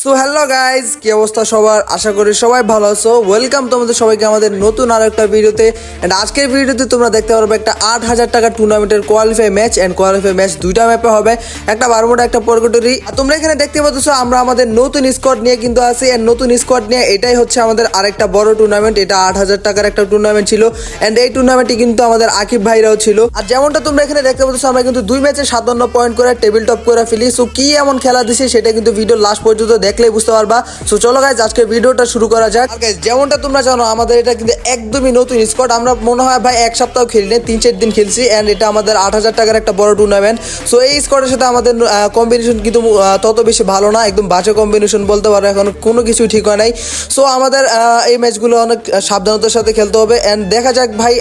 So hello guys কি অবস্থা সবার? আশা করি সবাই ভালো আছো। ওয়েলকাম তোমাদের সবাইকে আমাদের নতুন আর একটা ভিডিওতে। অ্যান্ড আজকের ভিডিওতে তোমরা দেখতে পারবে একটা আট হাজার টাকা টুর্নামেন্টের qualify match and qualify match দুইটা ম্যাপে হবে। একটা বারোমোটা একটা পরগটরি। আর তোমরা এখানে দেখতে পাচ্ছ আমরা আমাদের নতুন স্কোয়াড নিয়ে কিন্তু আছি। অ্যান্ড নতুন স্কোয়াড নিয়ে এটাই হচ্ছে আমাদের আরেকটা বড় টুর্নামেন্ট এটা আট হাজার টাকার একটা টুর্নামেন্ট ছিল। অ্যান্ড এই টুর্নামেন্টে কিন্তু আমাদের আকিব ভাইরাও ছিল। আর যেমনটা তোমরা এখানে দেখতে পাচ্ছ আমরা কিন্তু দুই ম্যাচে সাতান্ন পয়েন্ট করে টেবিল টপ করে ফেলি। সো কি এমন খেলা দিছে সেটা কিন্তু ভিডিও লাস্ট পর্যন্ত দেখলেই বুঝতে পারবা। সো চলো গাইজ আজকে ভিডিওটা শুরু করা যাক। guys, যেমনটা তোমরা জানো আমাদের এটা কিন্তু একদমই নতুন স্কোয়াড আমরা মনে হয় ভাই এক সপ্তাহ খেলি তিন চার দিন খেলছি অ্যান্ড এটা আমাদের আট হাজার টাকার একটা বড় টুর্নামেন্ট সো এই স্কোয়াডের সাথে আমাদের কম্বিনেশন কিন্তু তত বেশি ভালো না একদম বাজে কম্বিনেশন বলতে পারো এখন কোনো কিছু ঠিক হয় নাই। সো আমাদের এই ম্যাচগুলো অনেক সাবধানতার সাথে খেলতে হবে অ্যান্ড দেখা যাক ভাই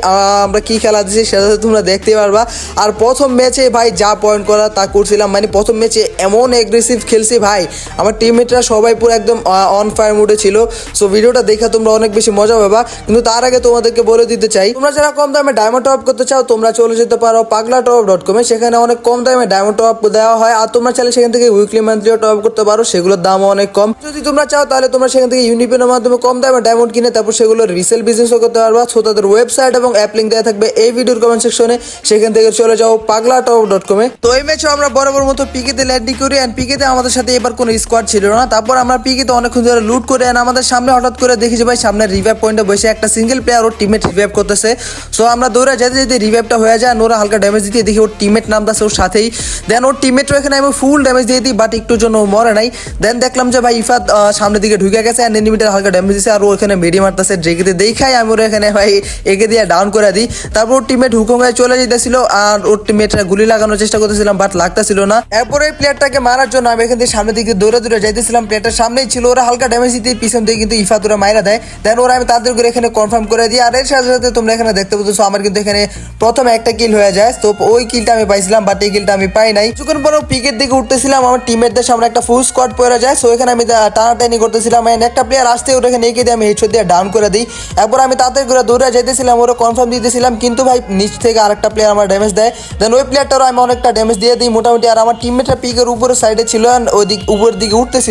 আমরা কি খেলা দিচ্ছি সেটা তোমরা দেখতে পারবা। আর প্রথম ম্যাচে ভাই যা পয়েন্ট করা তা করছিলাম মানে প্রথম ম্যাচে এমন এগ্রেসিভ খেলছি ভাই আমার টিমমেটরা সবাই পুরো একদম অন ফায়ার মুডে ছিল। সো ভিডিওটা দেখে তোমরা অনেক বেশি মজা পাবা। কিন্তু তার আগে তোমাদেরকে বলে দিতে চাই, তোমরা যারা কম দামে ডায়মন্ড টপ করতে চাও, তোমরা চলে যেতে পারো পাগলা টপ ডট কমে সেখানে অনেক কম দামে ডায়মন্ড টপ দেওয়া হয়। আর তোমরা চাইলে সেখান থেকে উইকলি মান্থলিও টপ করতে পারো। সেগুলোর দামও অনেক কম। যদি তোমরা চাও, তাহলে তোমরা সেখান থেকে ইউনিপেনের মাধ্যমে কম দামে ডায়মন্ড কিনে, তারপর সেগুলো রিসেল বিজনেসও করতে পারবা। সো তাদের ওয়েবসাইট এবং অ্যাপ লিঙ্ক দেওয়া থাকবে এই ভিডিওর কমেন্ট সেকশনে সেখান থেকে চলে যাও পাগলা টপ ডট কমে তো, এই ম্যাচে আমরা বরাবর মতো পিকেতে ল্যান্ডিং করি। অ্যান্ড পিকেতে আমাদের সাথে এবার কোনো স্কোয়াড ছিল না তারপর আমরা পিকেতে অনেকক্ষণ ধরে লুট করে আমাদের সামনে হঠাৎ করে দেখি যে ভাই সামনে রিভাইভ পয়েন্টে বসে একটা সিঙ্গেল প্লেয়ার ওর টিমমেট রিভাইভ করতেছে। সো আমরা দৌড়ে যেতে যেতে রিভাইভটা হয়ে যায় ওরা হালকা ড্যামেজ দিতে দেখি ওর টিমমেট নামতেছে ওর সাথেই। দেন ওর টিমমেটও এখানে আমি ফুল ড্যামেজ দিয়ে দিই বাট একটুর জন্য মরে নাই। দেন দেখলাম যে ভাই ইফাত সামনের দিকে ঢুকে গেছে অ্যান্ড এনিমিটার হালকা ড্যামেজ দিচ্ছে আর ও এখানে মেডি মারতেছে ড্রেকেতে দেখাই আমি ওর এখানে ভাই এগে দিয়ে ডাউন করে দিই। তারপর ওর টিমমেট হুকুম হয়ে চলে যেতেছিল আর ওর টিমমেটরা গুলি লাগানোর চেষ্টা করতেছিলাম বাট লাগতেছিল না। এরপরে প্লেয়ারটাকে মারার জন্য আমি এখান থেকে সামনের দিকে দৌড়ে দৌড়ে যাইতেছিলাম প্লেয়ারটার সামনেই ছিল ওরা, হালকা ড্যামেজ দিতে পিছন থেকে কিন্তু ইফাত ওরা মাইরা দেয়। দেন ওরা আমি তাদের করে এখানে কনফার্ম করে দিই। আর এর সাথে সাথে তোমরা এখানে দেখতে পাচ্ছ, আমার কিন্তু এখানে প্রথমে একটা কিল হয়ে যায়। তো ওই কিলটা আমি পাইছিলাম বাট এই কিলটা আমি পাই নাই। কিছুক্ষণ পরে পিকের দিকে উঠতেছিলাম, আমার টিমেরদের সামনে একটা ফুল স্কোয়াড পড়ে যায়। সো এখানে আমি টানাটানি করতেছিলাম, and একটা প্লেয়ার আসতে ওরা এখানে এগিয়ে দিয়ে আমি হেডশট দিয়ে ডাউন করে দিই। এরপর আমি তাদের করে দৌড়ে যেতেছিলাম ওরা কনফার্ম দিতেছিলাম, কিন্তু ভাই নিচ থেকে আরেকটা প্লেয়ার আমার ড্যামেজ দেয়। দেন ওই প্লেয়ারটারও আমি অনেকটা ড্যামেজ দিয়ে দিই, মোটামুটি। আর আমার টিমমেটরা পিকের উপরের সাইডে ছিল ওই দিক উপরের দিকে উঠতেছিল।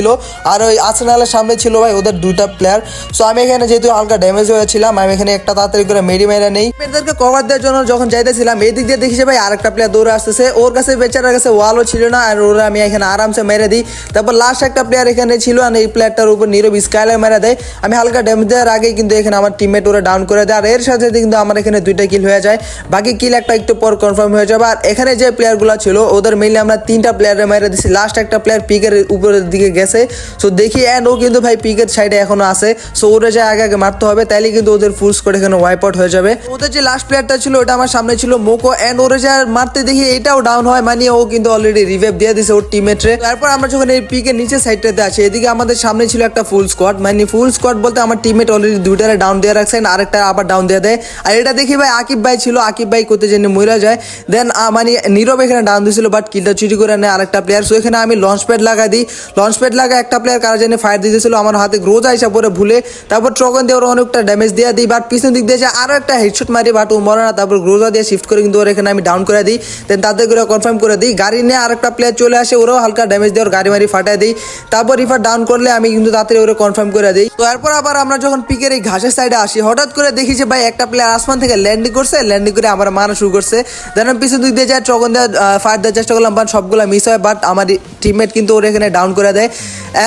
আর ওই আর্সেনালের সামনে ছিল ভাই ওদের দুইটা প্লেয়ার সো আমি এখানে যেহেতু হালকা ড্যামেজ হয়েছিলাম আমি এখানে একটা তাড়াতাড়ি করে মেডি মেরে নেই। প্লেয়ারদেরকে কভার দেওয়ার জন্য যখন যাইতেছিলাম এই দিক দিয়ে দেখি যে ভাই আরেকটা প্লেয়ার দৌড়ে আসতেছে। ওর কাছে বেচারার কাছে ওয়ালও ছিল না, আর ওরা আমি এখানে আরামসে মেরে দিই। তারপর লাস্ট একটা প্লেয়ার এখানে ছিল, আর এই প্লেয়ারটার উপর নীরব স্কাইলার মেরে দেয়। আমি হালকা ড্যামেজ দেওয়ার আগেই কিন্তু এখানে আমার টিমমেট ওরা ডাউন করে দেয়। আর এর সাথে কিন্তু আমার এখানে দুইটা কিল হয়ে যায়। বাকি কিল একটা একটু পর কনফার্ম হয়ে যাবে। আর এখানে যে প্লেয়ারগুলো ছিল, ওদের মিলে আমরা তিনটা প্লেয়ারে মেরে দিছি। লাস্ট একটা প্লেয়ার পিকের উপরের দিকে গেছে। সো দেখি অ্যান্ড ও কিন্তু ভাই পিকের সাইডে এখনও আছে। সো ওরা যে আগে আগে মারতে হবে, তাইলে কিন্তু ওদের ফুল স্কোর এখানে ওয়াইপ আউট হয়ে যাবে। ওদের যে লাস্ট প্লেয়ারটা ছিল, ওটা আমার সামনে ছিল মোকো অ্যান্ড ওরা যে মারতে দেখি, এটাও ডাউন হয়। মানে ও কিন্তু অলরেডি রিভাইভ দিয়ে দিছে ওর টিমেটরে তারপর আমরা যখন এই পিকের নিচে সাইডটাতে আছি, এদিকে আমাদের সামনে ছিল একটা ফুল স্কোয়াড মানে ফুল স্কোয়াড বলতে আমার টিমমেট অলরেডি দুইটারে ডাউন দিয়ে রাখছে, and আরেকটা আবার ডাউন দিয়ে দেয়। আর এটা দেখি ভাই, আকিব ভাই ছিল, আকিব ভাই করতে জেনে মহিলা যায়। দেন মানে নীরব এখানে ডাউন দিয়েছিল বাট কিলটা চুরি করে নেয় আরেকটা প্লেয়ার সো এখানে আমি লঞ্চ প্যাড লাগাই দিই। লঞ্চ প্যাড লাগা একটা প্লেয়ার কারা জেনে ফায়ার দিতেছিল, আমার হাতে গ্রোজ আইসা পরে ভুলে, তারপর ট্রগন দিয়ে ওরা অনেকটা ড্যামেজ দিয়ে দিই বাট পিছন দিক দিয়েছে আরও একটা হেডশট মারি বাট ও মরে না, তারপর গ্রোজা দিয়ে শিফট করে কিন্তু ওর এখানে আমি ডাউন করে দিই। দেন তাদের করে কনফার্ম করে দিই, গাড়ি নিয়ে আরেকটা প্লেয়ার চলে আসে, ওরাও হালকা ড্যামেজ দিয়ে ওর গাড়ি মারি ফাটাই দিই। তারপর রিফার ডাউন করলে আমি কিন্তু তাড়াতাড়ি ওরা কনফার্ম করে দিই। তো এরপর আবার আমরা যখন পিকের এই ঘাসের সাইডে আসি, হঠাৎ করে দেখি যে ভাই একটা প্লেয়ার আসমান থেকে ল্যান্ডিং করছে ল্যান্ডিং করে আমার মারা শুরু করছে। দেন আমি পিছন দিক দিয়ে যায় ট্রগন দিয়ে ফায়ার দেওয়ার চেষ্টা করলাম বাট সবগুলো মিস হয় বাট আমার টিমমেট কিন্তু ওর এখানে ডাউন করে দেয়।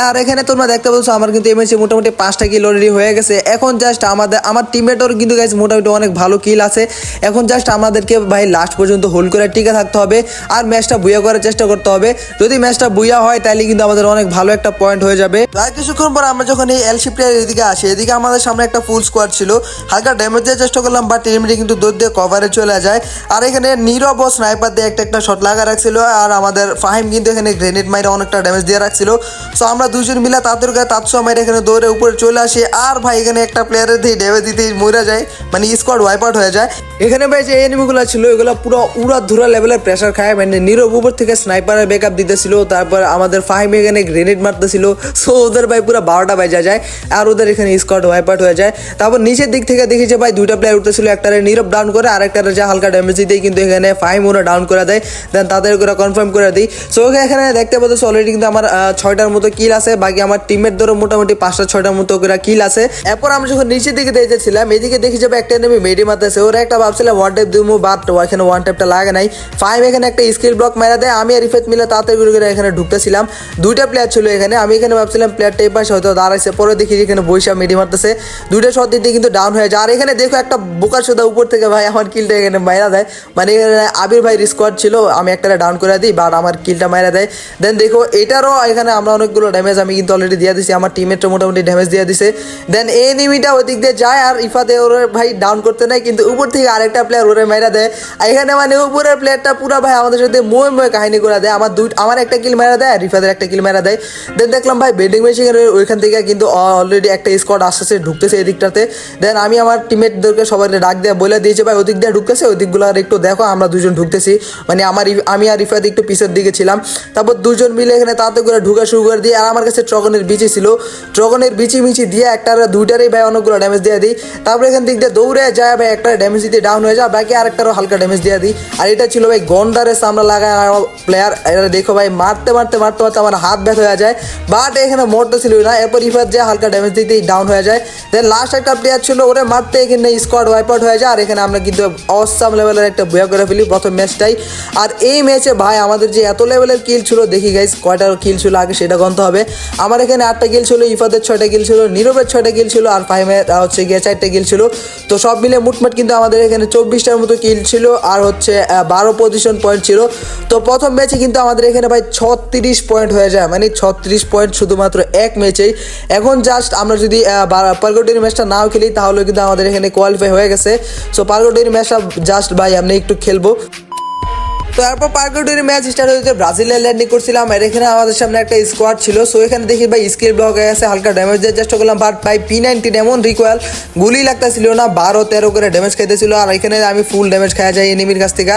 আর এখানে তোমরা দেখতে পাচ্ছ, আমার কিন্তু এমএসি মোটামুটি পাঁচটা কিল অলরেডি হয়ে গেছে। এখন জাস্ট আমাদের, আমার টিমমেটর কিন্তু গাইছে মোটামুটি অনেক ভালো কিল আছে। এখন জাস্ট আমাদেরকে ভাই লাস্ট পর্যন্ত হোল্ড করে টিকে থাকতে হবে আর ম্যাচটা বুয়া করার চেষ্টা করতে হবে। যদি ম্যাচটা বুয়া হয় তাহলে কিন্তু আমাদের অনেক ভালো একটা পয়েন্ট হয়ে যাবে। আর কিছুক্ষণ পর আমরা যখন এই এলসি প্লেয়ার এদিকে আসি, এদিকে আমাদের সামনে একটা ফুল স্কোয়াড ছিল। হালকা ড্যামেজ দেওয়ার চেষ্টা করলাম বাট টিমটি কিন্তু দৌড় দিয়ে কভারে চলে যায়। আর এখানে নীরব ও স্নাইপার দিয়ে একটা একটা শট লাগা রাখছিল, আর আমাদের ফাহিম কিন্তু এখানে গ্রেনেড মাইরে অনেকটা ড্যামেজ দিয়ে রাখছিল। সো আমরা দুজন মিলে তাদের গায়ে তাৎসো মাইরে এখানে দৌড়ে উপরে চলে আসি। আর ভাই, এখানে একটা প্লেয়ারের দিয়ে ড্যামেজ দিতেই মরে যায়। মানে স্কোয়াড ওয়াইপ আউট হয়ে যায়। এখানে ভাই, যে এনিমিগুলো ছিল, এগুলো পুরো উড়া ধুরা লেভেলের প্রেশার খায়। মানে নীরব উপর থেকে স্নাইপারের ব্যাকআপ দিতেছিল। তারপর আমাদের ফাহিম এখানে গ্রেনেড মারতেছিল। সো ওদের ভাই পুরো বারোটা বাজা যায়। আর ওদের এখানে স্কোয়াড ওয়াইপ আউট হয়ে যায়। তারপর নিচের দিক থেকে দেখি যে ভাই, দুইটা প্লেয়ার উঠতেছিল। একটারে নীরব ডাউন করে আর একটারে যা হালকা ড্যামেজ দিতেই কিন্তু এখানে ফাইম ওরা ডাউন করে দেয়। দেন তাদের করে কনফার্ম করে দিই। সো এখানে দেখতে পাচ্ছ অলরেডি কিন্তু আমার ছয়টার মতো মতো কিল আছে, বাকি আমার টিমের ধরো মোটামুটি পাঁচটা ছয়টার মতো করে কিল আছে। এরপর আমরা যখন নিচের দিকে দেখেছিলাম এদিকে দেখি যাবে একটা নেমে মেডি মারতেছে। ওরা একটা ভাবছিলাম ওয়ান টাইপ দুমু বাট এখানে ওয়ান টাইপটা লাগে নাই। ফাইভ এখানে একটা স্কিল ব্লক মেরা দেয়। আমি আর ইফেত মিলে তাড়াতাড়ি করে এখানে ঢুকতেছিলাম। দুইটা প্লেয়ার ছিল এখানে। আমি এখানে ভাবছিলাম প্লেয়ারটা পাশে হয়তো দাঁড়াইছে। পরে দেখি এখানে বৈশা মেডি মারতেছে। দুইটা শট দিতে কিন্তু ডাউন হয়ে যায়। আর এখানে দেখো একটা বোকার সোদা উপর থেকে ভাই আমার কিলটা এখানে মাইরা দেয়। মানে এখানে আবির ভাই স্কোয়াড ছিল, আমি একটা ডাউন করে দিই বাট আমার কিলটা মাইরা দেয়। দেন দেখো এটারও এখানে আমরা অনেকগুলো ড্যামেজ আমি কিন্তু অলরেডি দিয়ে দিছি, আমার টিমেরটা মোটামুটি ড্যামেজ দিয়ে দিছে। দেন এই নিমিটা ওই দিক দিয়ে যায় আর ইফাতে ওর ভাই ডাউন করতে নেয়, কিন্তু উপর থেকে আরেকটা প্লেয়ার ওরে মাইরা দেয়। আর এখানে মানে উপরের প্লেয়ারটা পুরো ভাই আমাদের সাথে মোয়ে মোয়ে কাহিনী করে দেয়, আমার দুই আমার একটা কিল মারা দেয় আর রিফাদের একটা কিল মারা দেয়। দেন দেখলাম ভাই বেডিং মেশিনের ওইখান থেকে কিন্তু অলরেডি একটা স্কোয়াড আসতেছে, ঢুকতেছে এই দিকটাতে দেন আমি আমার টিমমেটদেরকে সবাই ডাক দিয়ে বলে দিয়েছে, ভাই ওদিক দিয়ে ঢুকতেছে ওই দিকগুলো আর একটু দেখো, আমরা দুজন ঢুকতেছি। মানে আমার আমি আর রিফাদ একটু পিছের দিকে ছিলাম। তারপর দুজন মিলে এখানে তাতে করে ঢুকা শুরু দিয়ে আর আমার কাছে ট্রগনের বিচি ছিল। ট্রগনের বিচি মিচি দিয়ে একটা দুইটারই ভাই অনেকগুলো ড্যামেজ দিয়ে দিই। তারপরে এখান দিয়ে দৌড়ে যায় ভাই, একটা ড্যামেজ দিতে ডাউন হয়ে যায়, বাকি আরেকটারও হালকা ড্যামেজ দিয়ে দিই। আর এটা ছিল ভাই গন্ডারের সামনে লাগায় প্লেয়ার এটা দেখো ভাই মারতে মারতে মারতে মারতে আমার হাত ব্যথা হয়ে যায়। বাট এখানে মরতে ছিল না, এরপর ইফাত যে হালকা ড্যামেজ দিতেই ডাউন হয়ে যায়। দেন লাস্ট একটা প্লেয়ার ছিল, ওরে মারতে এখানে স্কোয়াড ওয়াইপ আউট হয়ে যায়। আর এখানে আমরা কিন্তু অসাম লেভেলের একটা বয়া করে ফেলি প্রথম ম্যাচটাই আর এই ম্যাচে ভাই আমাদের যে এত লেভেলের কিল ছিল, দেখি গাইস কয়টা কিল ছিল আগে সেটা গন্ত হবে। আমার এখানে আটটা কিল ছিল, ইফাদের ছয়টা কিল ছিল, নীরবের ছয়টা কিল ছিল, আর ফাইমের হচ্ছে গিয়ে চারটা কিল ছিল। তো সব মিলে মুটমাট কিন্তু আমাদের এখানে চব্বিশটার মতো কিল ছিল আর হচ্ছে বারো পজিশন পয়েন্ট ছিল। তো প্রথম ম্যাচে কিন্তু আমাদের এখানে ভাই ছত্রিশ পয়েন্ট হয়ে যায়। মানে ছত্রিশ পয়েন্ট শুধুমাত্র এক ম্যাচেই। এখন জাস্ট আমরা যদি পার্গোটির ম্যাচটা নাও খেলি, তাহলে কিন্তু আমাদের এখানে কোয়ালিফাই হয়ে গেছে। সো পার্গোটির ম্যাচটা জাস্ট ভাই, আমরা একটু খেলব। তো তারপর পার্কটির ম্যাচ স্টার্ট হয়েছে ব্রাজিলের ল্যান্ডিং করছিলাম। আর এখানে আমাদের সামনে একটা স্কোয়াড ছিল। সো এখানে দেখি ভাই স্কিল ব্লক হয়ে গেছে, হালকা ড্যামেজ দেওয়ার চেষ্টা করলাম। বাট ভাই পি নাইনটিন এমন রিকোয়াল গুলি লাগতেছিল না, বারো তেরো করে ড্যামেজ খাইতেছিল। আর এখানে আমি ফুল ড্যামেজ খাওয়া যাই এনিমির কাছ থেকে।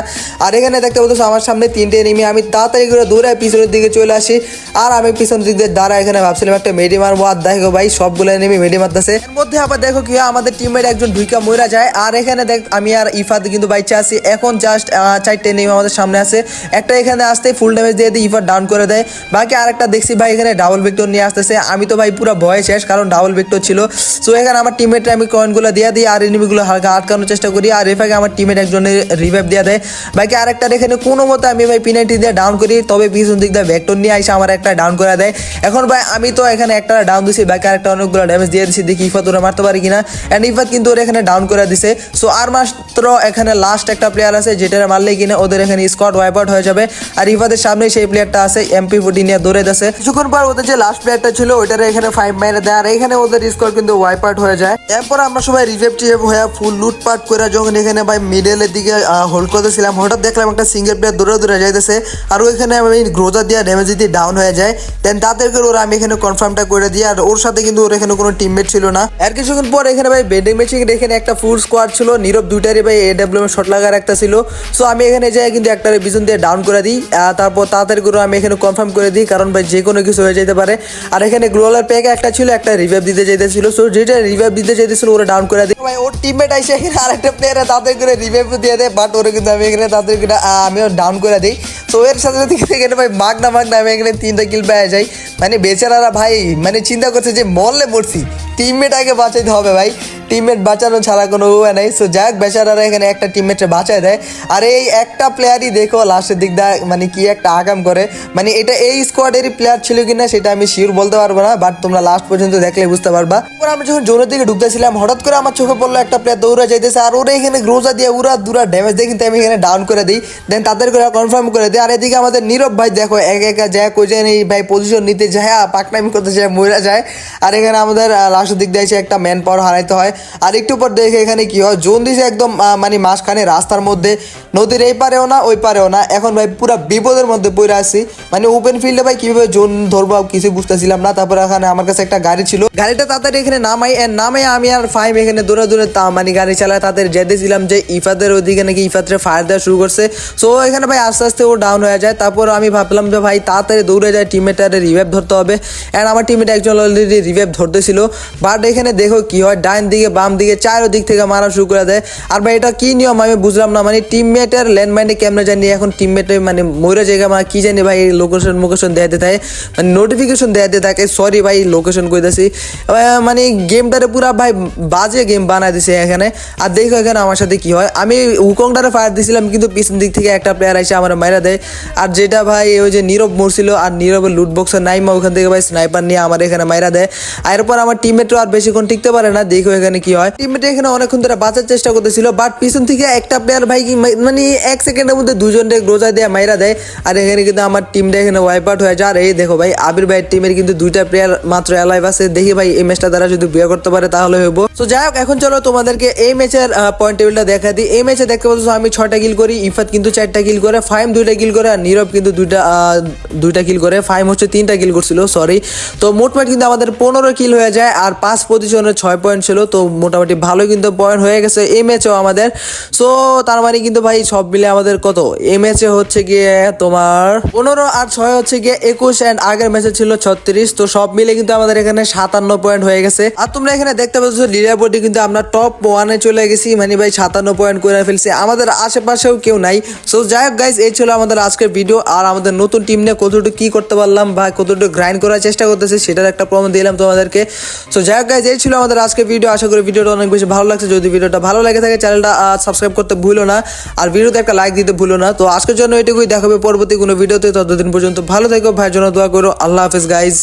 আর এখানে দেখতে পাচ্ছ, আমার সামনে তিনটে এনিমি আমি তাড়াতাড়ি করে দৌড়ে পিছনের দিকে চলে আসি। আর আমি পিছনের দিক দিয়ে দাঁড়া এখানে ভাবছিলাম, একটা মেডি মারবো। আর দেখো ভাই, সবগুলো এনিমি মেডি মারতেছে। এর মধ্যে আবার দেখো কি আমাদের টিমের একজন ঢুইকা মরা যায়। আর এখানে দেখ, আমি আর ইফাত কিন্তু বাইচে আছি এখন জাস্ট চারটে এনিমি আমাদের সামনে আছে। একটা এখানে আসতে ফুল ড্যামেজ দিয়ে দিয়ে ইফাত ডাউন করে দেয়। বাকি আরেকটা দেখছি ভাই, এখানে ডাবল ভিক্টর নিয়ে আসতেছে। আমি তো ভাই পুরো ভয় শেষ, কারণ ডাবল ভিক্টর ছিল। সো এখানে আমার টিমমেটে আমি কয়েনগুলো দিয়ে দিই আর এনিমিগুলো হালকা আটকানোর চেষ্টা করি আর এফাকে আমার টিমমেট একজনের রিভাইভ দিয়ে দেয়। বাকি আরেকটার এখানে কোনো মতে আমি ভাই পিনাইটি দিয়ে ডাউন করি, তবে পিছন দিক দিয়ে ভেক্টর নিয়ে আসে আমার একটা ডাউন করে দেয়। এখন ভাই আমি তো এখানে একটা ডাউন দিছি, বাকি আরেকটা অনেকগুলো ড্যামেজ দিয়ে দিছি, দেখি ইফাত ওরা মারতে পারি কিনা। অ্যান্ড ইফাত কিন্তু ওরা এখানে ডাউন করে দিছে। সো আর মাত্র এখানে লাস্ট একটা প্লেয়ার আছে যেটা মারলে কিনা, ওদের এখানে স্কোয়াড ওয়াইপ আউট হয়ে যাবে। আর ইফাদের সামনে সেই প্লেয়ারটা আছে এমপি ফোর্টি নিয়ে দৌড়ে কিছুক্ষণ পর ওদের যে লাস্ট প্লেয়ারটা ছিল, ওইটার এখানে ফাইভ মাইনে দেয়। আর এখানে ওদের স্কোয়াড কিন্তু ওয়াইপ আউট হয়ে যায়। এরপর আমরা সবাই রিভেভ টিভেভ হয়ে ফুল লুটপাট করে যখন এখানে ভাই মিডেলের দিকে হোল্ড করতেছিলাম, হঠাৎ দেখলাম একটা সিঙ্গেল প্লেয়ার দৌড়ে দৌড়ে যাইতেছে। আর ওইখানে আমি গ্রোজার দিয়ে ড্যামেজ দিতে ডাউন হয়ে যায়। দেন তাদের করে ওরা আমি এখানে কনফার্মটা করে দিই। আর ওর সাথে কিন্তু ওর এখানে কোনো টিমমেট ছিল না। আর কিছুক্ষণ পর এখানে ভাই বেডিং ম্যাচিং এখানে একটা ফুল স্কোয়াড ছিল। নীরব দুইটারই ভাই এ ডাব্লিউ শট একটা ছিল। সো আমি এখানে যাই কিন্তু একটা পিছন দিয়ে ডাউন করে দিই তারপর তাড়াতাড়ি করে আমি এখানে কনফার্ম করে দিই, কারণ ভাই যে কোনো কিছু হয়ে যেতে পারে। আর এখানে গ্লোয়ালের প্যাকে একটা ছিল, একটা রিভাইভ দিতে যেতেছিল সো যেটা রিভাইভ দিতে যেতেছিল ওরা ডাউন করে দিই। ভাই, ওর টিমমেট আইসে এখানে আরেকটা প্লেয়ারে তাদের করে রিভাইভ দিয়ে দেয় বাট ওরা কিন্তু আমি এখানে তাদের আমিও ডাউন করে দিই। তো এর সাথে সাথে এখানে ভাই মাগ না মাগ না আমি এখানে তিনটা কিল পেয়ে যাই। মানে বেচারারা ভাই মানে চিন্তা করছে যে মরলে মরছি। টিমমেট আগে বাঁচাইতে হবে ভাই। টিমমেট বাঁচানো ছাড়া কোনো উপায় নাই। সো যাক, বেচারারা এখানে একটা টিমমেটে বাঁচায় দেয়। আর এই একটা প্লেয়ারই দেখো লাস্টের দিক দা মানে কি একটা আগাম করে। মানে এটা এই স্কোয়াডেরই প্লেয়ার ছিল কিনা সেটা আমি শিওর বলতে পারব না বাট তোমরা লাস্ট পর্যন্ত দেখলে বুঝতে পারবা। তারপর আমরা যখন জোনের দিকে ঢুকতেছিলাম, হঠাৎ করে আমার চোখে পড়ল একটা প্লেয়ার দৌড়া যাইতেছে, আর ওরা এখানে গ্রোজা দিয়ে উড়া দুরা ড্যামেজ দিয়ে, কিন্তু আমি এখানে ডাউন করে দিই। দেন তাদের করে কনফার্ম করে দিই। আর এদিকে আমাদের নীরব ভাই দেখো, এক একা যায়, কই যায় এই ভাই পজিশন নিতে যায় পাকনামি করতে যায়, মরে যায়। আর এখানে আমাদের লাস্টের দিক দিয়ে একটা ম্যান পাওয়ার হারাইতে হয়। আর একটু পর দেখে এখানে কি হয়? জোন দিছে একদম মানে মাঝখানে রাস্তার মধ্যে, নদীর এই পারেও না, ওই পারেও না। এখন ভাই পুরো বিপদের মধ্যে পড়ে আছি। মানে ওপেন ফিল্ডে ভাই কীভাবে জোন ধরবো কিছু বুঝতেছিলাম না। তারপর এখানে আমার কাছে একটা গাড়ি ছিল। গাড়িটা তাড়াতাড়ি এখানে নামাই নামে আমি আর ফাইম এখানে দূরে দূরে তা মানে গাড়ি চালায় তাদের যেতেছিলাম যে ইফাদের ওইদিকে নাকি ইফাতরে ফায়ার দেওয়া শুরু করছে। সো এখানে ভাই আস্তে আস্তে ও ডাউন হয়ে যায়। তারপর আমি ভাবলাম যে ভাই তাড়াতাড়ি দৌড়ে যায় টিমমেটারে রিভাইভ ধরতে হবে। অ্যান্ড আমার টিমমেট একজন অলরেডি রিভাইভ ধরতেছিল। বাট এখানে দেখো কি হয় ডাইন দিকে বাম দিকে চারো দিক থেকে মারা শুরু করে দেয়। আর ভাই এটা কি নিয়ম? আমি বুঝলাম না। মানে টিমমেটের ল্যান্ডমাইনে কেমনে জানি এখন টিমমেটে মানে ময়ূরের জায়গা মানে কি জানি ভাই লোকেশন মোকেশন দেখাতে থাকে। মানে নোটিফিকেশন দেখাতে থাকে। সরি ভাই লোকেশন কইতাছি। আহ, মানে গেমটারে পুরা ভাই বাজে গেম বানায় দিছে এখানে। আর দেখো এখানে আমার সাথে কি হয়। আমি উকংটারে ফায়ার দিছিলাম কিন্তু পিছন দিক থেকে একটা প্লেয়ার এসে আমার মাইরা দেয়। আর যেটা ভাই ওই যে নীরব মরছিল আর নীরবের লুট বক্সের নাইমা ওখান থেকে ভাই স্নাইপার নিয়ে আমার এখানে মাইরা দেয়। আর এরপর আমার টিমমেটও আর বেশিক্ষণ টিকতে পারে না। দেখো এখানে কি হয়? টিমমেট এখানে অনেকক্ষণ ধরে বাঁচার চেষ্টা করতেছিল বাট পিছন থেকে একটা প্লেয়ার ভাই মানে এক সেকেন্ডের মধ্যে দুজনকে রোজা দিয়ে মাইরা দেয়। আর এখানে কিন্তু আমার টিমটা এখানে ওয়াইপ আউট হয়ে যায়। আর এই দেখো ভাই, আবির ভাইয়ের টিমের কিন্তু দুইটা প্লেয়ার মাত্র অ্যালাইভ আছে। দেখি ভাই, এই ম্যাচটা দ্বারা যদি বিয়ে করতে পারে তাহলে হইব। তো যাই হোক, এখন চলো তোমাদেরকে এই ম্যাচের পয়েন্ট টেবিলটা দেখা দিই। এই ম্যাচে দেখতে পাচ্ছ, আমি ছয়টা কিল করি, ইফাত কিন্তু চারটা কিল করে, ফাইম দুইটা কিল করে, আর নীরব কিন্তু দুইটা দুইটা কিল করে। ফাইম হচ্ছে তিনটা কিল করছিল সরি তো মোটমাট কিন্তু আমাদের পনেরো কিল হয়ে যায়, আর পাঁচ পজিশনে ছয় পয়েন্ট ছিল। তো মোটামুটি ভালো কিন্তু পয়েন্ট হয়ে গেছে এই ম্যাচেও আমাদের। সো তার মানে কিন্তু ভাই সব মিলে আমাদের কত? এই ম্যাচে হচ্ছে গিয়ে তোমার পনেরো আর ছয় হচ্ছে গিয়ে একুশ অ্যান্ড আগের ম্যাচে ছিল ছত্রিশ। তো সব মিলে কিন্তু আমাদের এখানে সাতান্ন পয়েন্ট হয়ে গেছে। আর তোমরা এখানে দেখতে পাচ্ছ লিডার বোর্ডে কিন্তু আমরা টপ ওয়ানে চলে গেছি। মানে ভাই সাতান্ন পয়েন্ট করে ফেলছি। আমাদের আশেপাশেও কেউ নাই। সো যাই হোক গাইজ এই ছিল আমাদের আজকের ভিডিও আর আমাদের নতুন টিম নিয়ে কতটুকু কি করতে পারলাম বা কতটুকু গ্রাইন্ড করার চেষ্টা করতেছি, সেটার একটা প্রমাণ দিলাম তোমাদেরকে। সো যাই হোক গাইজ এই ছিল আমাদের আজকের ভিডিও আশা করি ভিডিওটা অনেক বেশি ভালো লাগছে। যদি ভিডিওটা ভালো লাগে থাকে, চ্যানেলটা সাবস্ক্রাইব করতে ভুলো না। আর ভিডিওতে একটা লাইক দিতে ভুলো না। তো আজকের জন্য এটুকুই। দেখাবে পরবর্তী কোনো ভিডিওতে। ততদিন পর্যন্ত ভালো থেকো। ভাইয়ের জন্য দোয়া করো। আল্লাহ হাফিজ গাইজ